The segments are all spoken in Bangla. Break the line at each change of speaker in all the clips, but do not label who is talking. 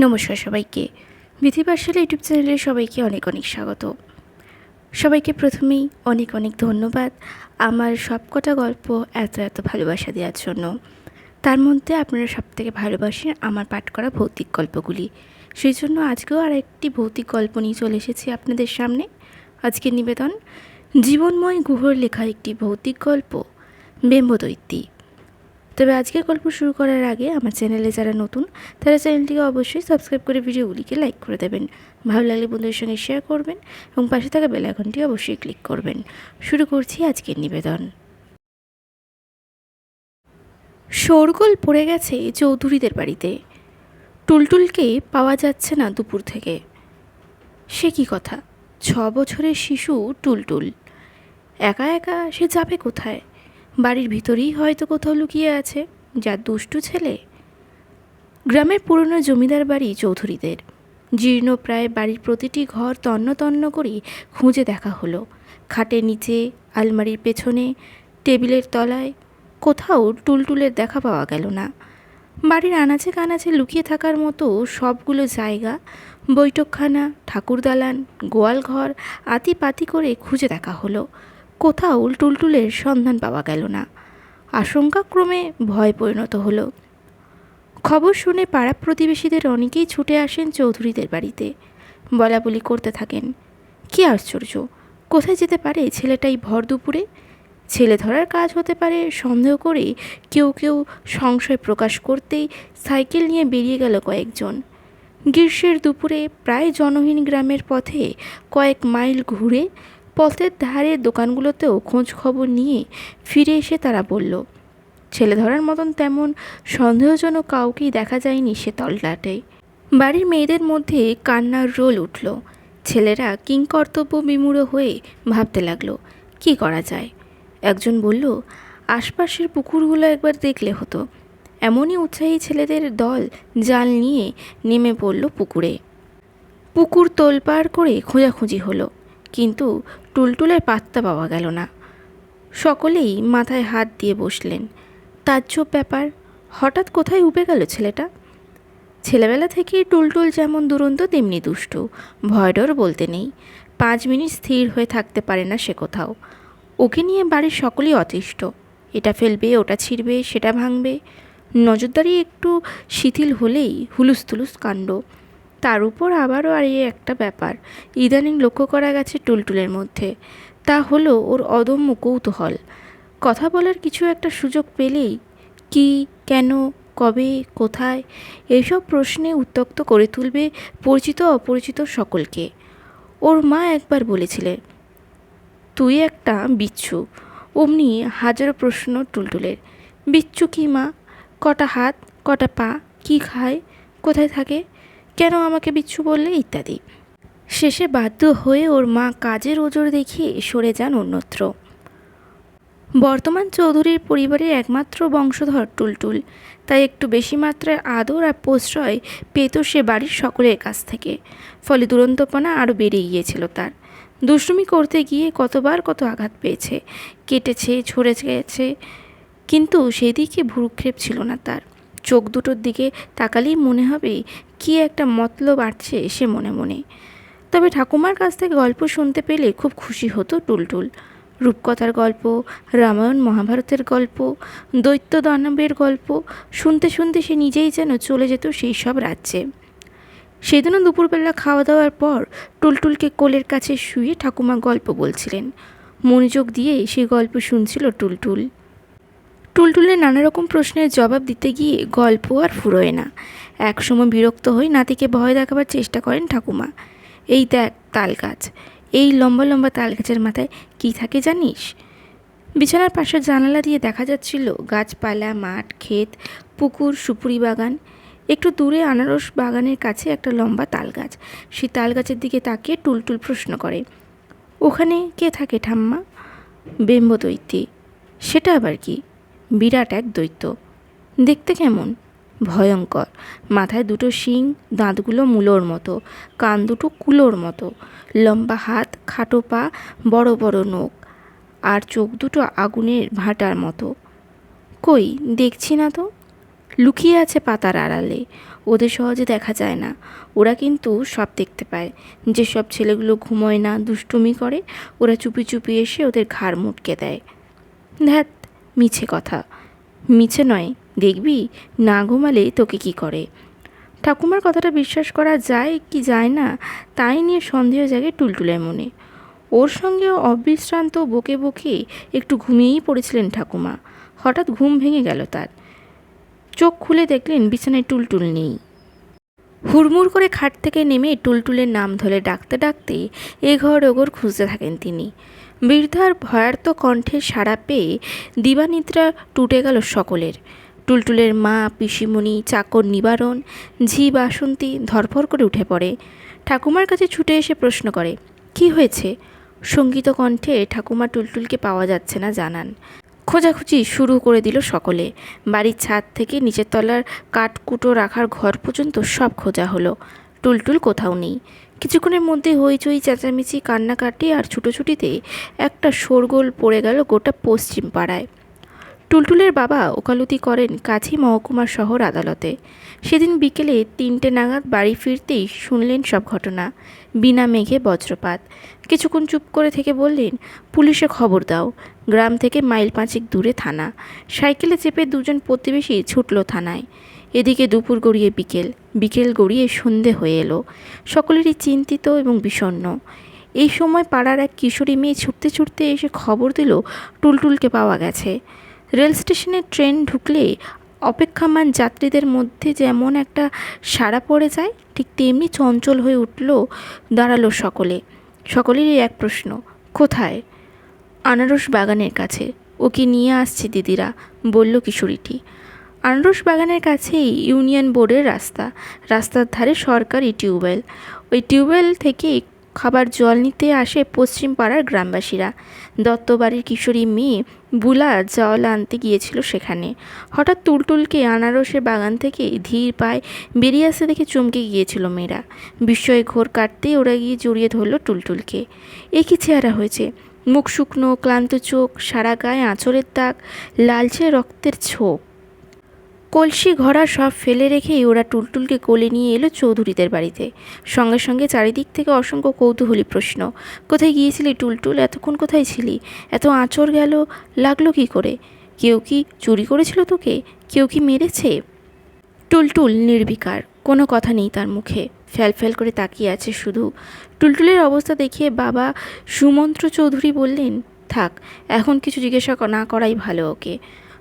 নমস্কার সবাইকে। বিধিপাশালা ইউটিউব চ্যানেলে সবাইকে অনেক অনেক স্বাগত। সবাইকে প্রথমেই অনেক অনেক ধন্যবাদ আমার সবকটা গল্প এত এত ভালোবাসা দেওয়ার জন্য। তার মধ্যে আপনারা সবথেকে ভালোবাসেন আমার পাঠ করা ভৌতিক গল্পগুলি। সেই জন্য আজকেও আর একটি ভৌতিক গল্প নিয়ে চলে এসেছি আপনাদের সামনে। আজকের নিবেদন, জীবনময় গুহর লেখা একটি ভৌতিক গল্প বেম্বদৈত্যী তবে আজকের গল্প শুরু করার আগে আমার চ্যানেলে যারা নতুন, তারা চ্যানেলটিকে অবশ্যই সাবস্ক্রাইব করে ভিডিওগুলিকে লাইক করে দেবেন। ভালো লাগলে বন্ধুদের সঙ্গে শেয়ার করবেন এবং পাশে থাকা বেল আইকনটি অবশ্যই ক্লিক করবেন। শুরু করছি আজকের নিবেদন। শোরগোল পড়ে গেছে চৌধুরীদের বাড়িতে। টুলটুলকে পাওয়া যাচ্ছে না দুপুর থেকে। সে কি কথা? ছ বছরের শিশু টুলটুল। একা একা সে যাবে কোথায়? বাড়ির ভিতরেই হয়তো কোথাও লুকিয়ে আছে যার দুষ্টু ছেলে। গ্রামের পুরনো জমিদার বাড়ি চৌধুরীদের। জীর্ণ প্রায় বাড়ির প্রতিটি ঘর তন্ন তন্ন করে খুঁজে দেখা হলো। খাটের নিচে, আলমারির পেছনে, টেবিলের তলায়, কোথাও টুলটুলের দেখা পাওয়া গেল না। বাড়ির আনাচে কানাচে লুকিয়ে থাকার মতো সবগুলো জায়গা, বৈঠকখানা ঠাকুর দালান গোয়াল ঘর আতি পাতি করে খুঁজে দেখা হলো। কোথাও টুলটুলের সন্ধান পাওয়া গেল না। আশঙ্কাক্রমে ভয় পরিণত হলো। খবর শুনে পাড়া প্রতিবেশীদের অনেকেই ছুটে আসেন চৌধুরীদের বাড়িতে। বলা বলি করতে থাকেন, কী আশ্চর্য! কোথায় যেতে পারে ছেলেটাই ভর দুপুরে? ছেলে ধরার কাজ হতে পারে, সন্দেহ করে কেউ কেউ সংশয় প্রকাশ করতেই সাইকেল নিয়ে বেরিয়ে গেল কয়েকজন। গ্রীষ্মের দুপুরে প্রায় জনহীন গ্রামের পথে কয়েক মাইল ঘুরে পথের ধারে দোকানগুলোতেও খোঁজ খবর নিয়ে ফিরে এসে তারা বলল, ছেলে ধরার মতন তেমন সন্দেহজনক কাউকেই দেখা যায়নি সে তললাটে। বাড়ির মেয়েদের মধ্যে কান্নার রোল উঠল। ছেলেরা কিংকর্তব্য বিমূঢ় হয়ে ভাবতে লাগল, কি করা যায়? একজন বলল, আশপাশের পুকুরগুলো একবার দেখলে হতো। এমনই উৎসাহী ছেলেদের দল জাল নিয়ে নেমে পড়ল পুকুরে। পুকুর তোলপাড় করে খোঁজাখুঁজি হলো। কিন্তু টুলটুলের পাত্তা পাওয়া গেল না। সকলেই মাথায় হাত দিয়ে বসলেন। তাজ্জব ব্যাপার, হঠাৎ কোথায় উবে গেল ছেলেটা? ছেলেবেলা থেকেই টুলটুল যেমন দুরন্ত, তেমনি দুষ্টু। ভয়ডর বলতে নেই। পাঁচ মিনিট স্থির হয়ে থাকতে পারে না সে কোথাও। ওকে নিয়ে বাড়ির সকলেই অতিষ্ঠ। এটা ফেলবে, ওটা ছিঁড়বে, সেটা ভাঙবে। নজরদারি একটু শিথিল হলেই হুলুস তুলুস কাণ্ড। তার উপর আবারও আর এই একটা ব্যাপার। ইদানিং লক্ষ্য করা গেছে টুলটুলের মধ্যে। তা হলো ওর অদম্য কৌতূহল। কথা বলার কিছু একটা সুযোগ পেলেই কি, কেন, কবে, কোথায় এইসব প্রশ্নে উত্তক্ত করে তুলবে পরিচিত অপরিচিত সকলকে। ওর মা একবার বলেছিলেন, তুই একটা বিচ্ছু। অমনি হাজারো প্রশ্ন টুলটুলের, বিচ্ছু কি মা? কটা হাত, কটা পা, কি খায়, কোথায় থাকে? কেন আমাকে বিচ্ছু বললে ইত্যাদি। শেষে বাধ্য হয়ে ওর মা কাজের ওজোর দেখিয়ে সরে যান অন্যত্র। বর্তমান চৌধুরীর পরিবারের একমাত্র বংশধর টুলটুল, তাই একটু বেশি মাত্রায় আদর আর প্রশ্রয় পেত সে বাড়ির সকলের কাছ থেকে। ফলে দুরন্তপনা আরও বেড়ে গিয়েছিল তার। দুষ্টুমি করতে গিয়ে কতবার কত আঘাত পেয়েছে, কেটেছে ঝরে গেছে কিন্তু সেদিকে ভুরুক্ষেপ ছিল না তার। চোখ দুটোর দিকে তাকালেই মনে হবে, কি একটা মতলব আটছে সে মনে মনে। তবে ঠাকুমার কাছ থেকে গল্প শুনতে পেলে খুব খুশি হতো টুলটুল। রূপকথার গল্প, রামায়ণ মহাভারতের গল্প দৈত্য দানবের গল্প, শুনতে শুনতে সে নিজেই যেন চলে যেত সেই সব রাজ্যে। সেদিনও দুপুরবেলা খাওয়া দাওয়ার পর টুলটুলকে কোলের কাছে শুয়ে ঠাকুমা গল্প বলছিলেন। মনোযোগ দিয়ে সেই গল্প শুনছিল টুলটুল। টুলটুলের নানা রকম প্রশ্নের জবাব দিতে গিয়ে গল্প আর ফুরোয় না। একসময় বিরক্ত হয়ে নাতিকে ভয় দেখাবার চেষ্টা করেন ঠাকুমা। এই দেখ তাল গাছ এই লম্বা লম্বা তাল গাছের মাথায় কী থাকে জানিস? বিছানার পাশের জানালা দিয়ে দেখা যাচ্ছিল গাছপালা, মাঠ, ক্ষেত, পুকুর, সুপুরি বাগান। একটু দূরে আনারস বাগানের কাছে একটা লম্বা তাল গাছ সেই তাল গাছের দিকে তাকিয়ে টুলটুল প্রশ্ন করে, ওখানে কে থাকে ঠাম্মা? বেম্ব দৈত্যী সেটা আবার কি? বিরাট এক দৈত্য। দেখতে কেমন? ভয়ঙ্কর। মাথায় দুটো শিং, দাঁতগুলো মূলোর মতো, কান দুটো কুলোর মতো, লম্বা হাত, খাটো পা, বড় বড় নখ, আর চোখ দুটো আগুনের ভাটার মতো। কই, দেখছি না তো? লুকিয়ে আছে পাতার আড়ালে। ওদের সহজে দেখা যায় না। ওরা কিন্তু সব দেখতে পায়। যেসব ছেলেগুলো ঘুমোয় না, দুষ্টুমি করে, ওরা চুপি চুপি এসে ওদের ঘাড় মুটকে দেয়। ধ্যাত মিছে কথা। মিছে নয়, দেখবি? না ঘুমালে তোকে কি করে? ঠাকুমার কথাটা বিশ্বাস করা যায় কি যায় না, তাই নিয়ে সন্দেহ জাগে টুলটুলের মনে। ওর সঙ্গে অবিশ্রান্ত বকে বকে একটু ঘুমিয়েই পড়েছিলেন ঠাকুমা। হঠাৎ ঘুম ভেঙে গেল তার। চোখ খুলে দেখলেন বিছানায় টুলটুল নেই। হুড়মুড় করে খাট থেকে নেমে টুলটুলের নাম ধরে ডাকতে ডাকতে এ ঘর ওঘর খুঁজতে থাকেন তিনি। বৃদ্ধার ভয়ার্ত কণ্ঠে সাড়া পেয়ে দিবানিদ্রা টুটে গেল সকলের। টুলটুলের মা, পিসিমণি, চাকর নিবারণ, ঝি বাসন্তী ধরফর করে উঠে পড়ে। ঠাকুমার কাছে ছুটে এসে প্রশ্ন করে, কি হয়েছে? সংগীত কণ্ঠে ঠাকুমা টুলটুলকে পাওয়া যাচ্ছে না জানান। খোঁজাখুঁজি শুরু করে দিল সকলে। বাড়ির ছাদ থেকে নিচের তলার কাঠকুটো রাখার ঘর পর্যন্ত সব খোঁজা হলো। টুলটুল কোথাও নেই। কিছুক্ষণের মধ্যে হইচই, চেঁচামেচি, কান্নাকাটি আর ছুটোছুটিতে একটা শোরগোল পড়ে গেল গোটা পশ্চিম পাড়ায়। টুলটুলের বাবা ওকালতি করেন কাছি মহকুমা শহর আদালতে। সেদিন বিকেলে তিনটে নাগাদ বাড়ি ফিরতেই শুনলেন সব ঘটনা, বিনা মেঘে বজ্রপাত। কিছুক্ষণ চুপ করে থেকে বললেন, পুলিশে খবর দাও। গ্রাম থেকে মাইল পাঁচেক দূরে থানা। সাইকেলে চেপে দুজন প্রতিবেশী ছুটল থানায়। এদিকে দুপুর গড়িয়ে বিকেল বিকেল গড়িয়ে সন্ধে হয়ে এলো। সকলেরই চিন্তিত এবং বিষণ্ণ। এই সময় পাড়ার এক কিশোরী মেয়ে ছুটতে ছুটতে এসে খবর দিল, টুলটুলকে পাওয়া গেছে। রেল স্টেশনে ট্রেন ঢুকলে অপেক্ষামান যাত্রীদের মধ্যে যেমন একটা সাড়া পড়ে যায়, ঠিক তেমনি চঞ্চল হয়ে উঠল, দাঁড়াল সকলে। সকলেরই এক প্রশ্ন, কোথায়? আনারস বাগানের কাছে। ওকে নিয়ে আসছে দিদিরা, বলল কিশোরীটি। আনারস বাগানের কাছেই ইউনিয়ন বোর্ডের রাস্তা। রাস্তার ধারে সরকারি টিউবওয়েল। ওই টিউবওয়েল থেকে খাবার জল নিতে আসে পশ্চিম পাড়ার গ্রামবাসীরা। দত্তবাড়ির কিশোরী মেয়ে বুলা জল আনতে গিয়েছিল সেখানে। হঠাৎ তুলটুলকে আনারসের বাগান থেকে ধীর পায়ে বেরিয়ে আসতে দেখে চমকে গিয়েছিল মেয়েরা। বিস্ময়ে ঘোর কাটতেই ওরা গিয়ে জড়িয়ে ধরল টুলটুলকে এ কি চেহারা হয়েছে? মুখ শুকনো, ক্লান্ত চোখ, সারা গায়ে আঁচড়ের দাগ, লালচে রক্তের ছোপ। কলসি ঘড়া সব ফেলে রেখেই ওরা টুলটুলকে কোলে নিয়ে এলো চৌধুরীদের বাড়িতে। সঙ্গে সঙ্গে চারিদিক থেকে অসংখ্য কৌতূহলী প্রশ্ন। কোথায় গিয়েছিলি টুলটুল? এতক্ষণ কোথায় ছিলি? এত আঁচড় গেল? লাগল কি করে? কেউ কি চুরি করেছিল তোকে? কেউ কি মেরেছে? টুলটুল নির্বিকার, কোনো কথা নেই তার মুখে। ফ্যাল ফ্যাল করে তাকিয়ে আছে শুধু। টুলটুলের অবস্থা দেখিয়ে বাবা সুমন্ত্র চৌধুরী বললেন, থাক, এখন কিছু জিজ্ঞাসা না করাই ভালো ওকে।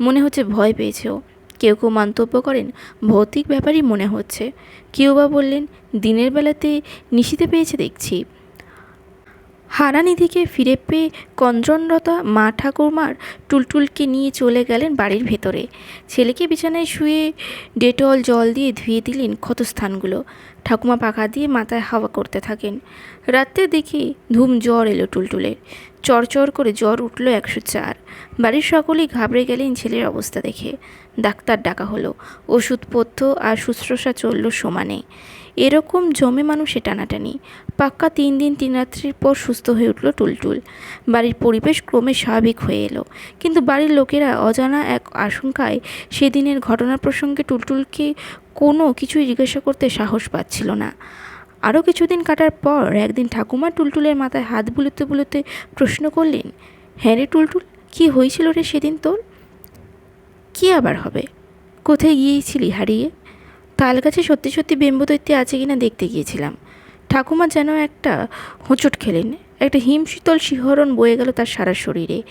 মনে হচ্ছে ভয় পেয়েছে ও। কেউ কেউ মন্তব্য করেন, ভৌতিক ব্যাপারই মনে হচ্ছে। কেউ বা বললেন, দিনের বেলাতে নিশিতে পেয়েছে দেখছি। হারানিধিকে ফিরে পেয়ে কঞ্জনরতা মা ঠাকুরমার টুলটুলকে নিয়ে চলে গেলেন বাড়ির ভেতরে। ছেলেকে বিছানায় শুয়ে ডেটল জল দিয়ে ধুয়ে দিলেন ক্ষতস্থানগুলো। ঠাকুমা পাখা দিয়ে মাথায় হাওয়া করতে থাকেন। রাত্রের দিকে ধুম জ্বর এলো টুলটুলের। চরচর করে জ্বর উঠল একশো চার। বাড়ির সকলেই ঘাবড়ে গেলেন ছেলের অবস্থা দেখে। ডাক্তার ডাকা হলো। ওষুধপথ্য আর শুশ্রূষা চলল সমানে। এরকম জমে মানুষে টানাটানি। পাক্কা তিন দিন, তিন রাত্রির পর সুস্থ হয়ে উঠল টুলটুল। বাড়ির পরিবেশ ক্রমে স্বাভাবিক হয়ে এলো। কিন্তু বাড়ির লোকেরা অজানা এক আশঙ্কায় সেদিনের ঘটনা প্রসঙ্গে টুলটুলকে কোনো কিছুই জিজ্ঞাসা করতে সাহস পাচ্ছিল না। আরও কিছুদিন কাটার পর একদিন ঠাকুমা টুলটুলের মাথায় হাত বুলোতে বুলোতে প্রশ্ন করলেন হ্যাঁ রে টুলটুল, কী হয়েছিল রে সেদিন তোর? কী আবার হবে? কোথায় গিয়েছিলি হারিয়ে? তাল গাছে সত্যি সত্যি বেম্বদৈত্য আছে কিনা দেখতে গিয়েছিলাম। ঠাকুমা যেন একটা হোঁচট খেলেন, একটা হিমশীতল শিহরণ বয়ে গেল তার সারা শরীরে।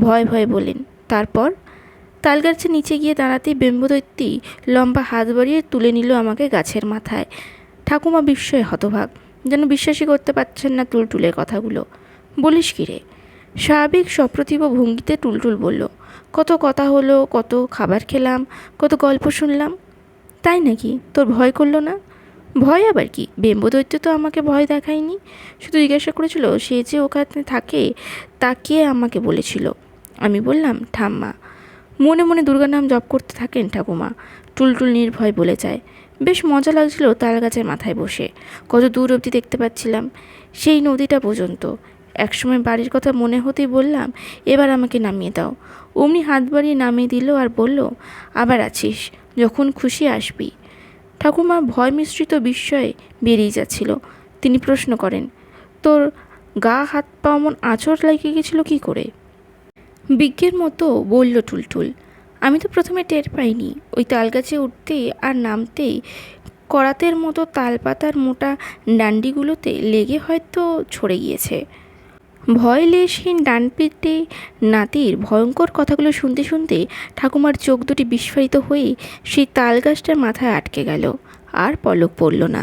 ভয় ভয় বললেন, তারপর? তাল গাছের নিচে গিয়ে দাঁড়াতেই বেম্বদৈত্যি লম্বা হাত বাড়িয়ে তুলে নিল আমাকে গাছের মাথায়। ঠাকুমা বিস্ময়ে হতভাগ, যেন বিশ্বাসই করতে পারছেন না টুলটুলের কথাগুলো। বলিস কি রে? স্বাভাবিক সপ্রতিভ ভঙ্গিতে টুলটুল বলল, কত কথা হলো, কত খাবার খেলাম, কত গল্প শুনলাম। তাই নাকি? তোর ভয় করল না? ভয় আবার কি? বেম্বদৈত্য তো আমাকে ভয় দেখায়নি। শুধু জিজ্ঞাসা করেছিল, সে যে ওখানে থাকে, তাকে আমাকে বলেছিল। আমি বললাম, ঠাম্মা। মনে মনে দুর্গার নাম জপ করতে থাকেন ঠাকুমা। টুলটুল নির্ভয় বলে যায় বেশ মজা লাগছিল তাল গাছের মাথায় বসে। কত দূর অবধি দেখতে পাচ্ছিলাম। সেই নদীটা পর্যন্ত। একসময় বাড়ির কথা মনে হতেই বললাম, এবার আমাকে নামিয়ে দাও। অমনি হাত বাড়িয়ে নামিয়ে দিল আর বলল, আবার আছিস, যখন খুশি আসবি। ঠাকুমা ভয় মিশ্রিত বিস্ময়ে বেরিয়ে যাচ্ছিল। তিনি প্রশ্ন করেন, তোর গা, হাত, পা অমন আঁচড় লেগে গেছিল কি করে? বিজ্ঞের মতো বলল টুলটুল আমি তো প্রথমে টের পাইনি। ওই তালগাছে উঠতে আর নামতেই করাতের মতো তালপাতার মোটা ডান্ডিগুলোতে লেগে হয়তো ছড়ে গিয়েছে। ভয় লেশহীন ডান পিঠে নাতির ভয়ঙ্কর কথাগুলো শুনতে শুনতে ঠাকুমার চোখ দুটি বিস্ফারিত হয়ে সেই তাল গাছটার মাথায় আটকে গেল। আর পলক পড়ল না।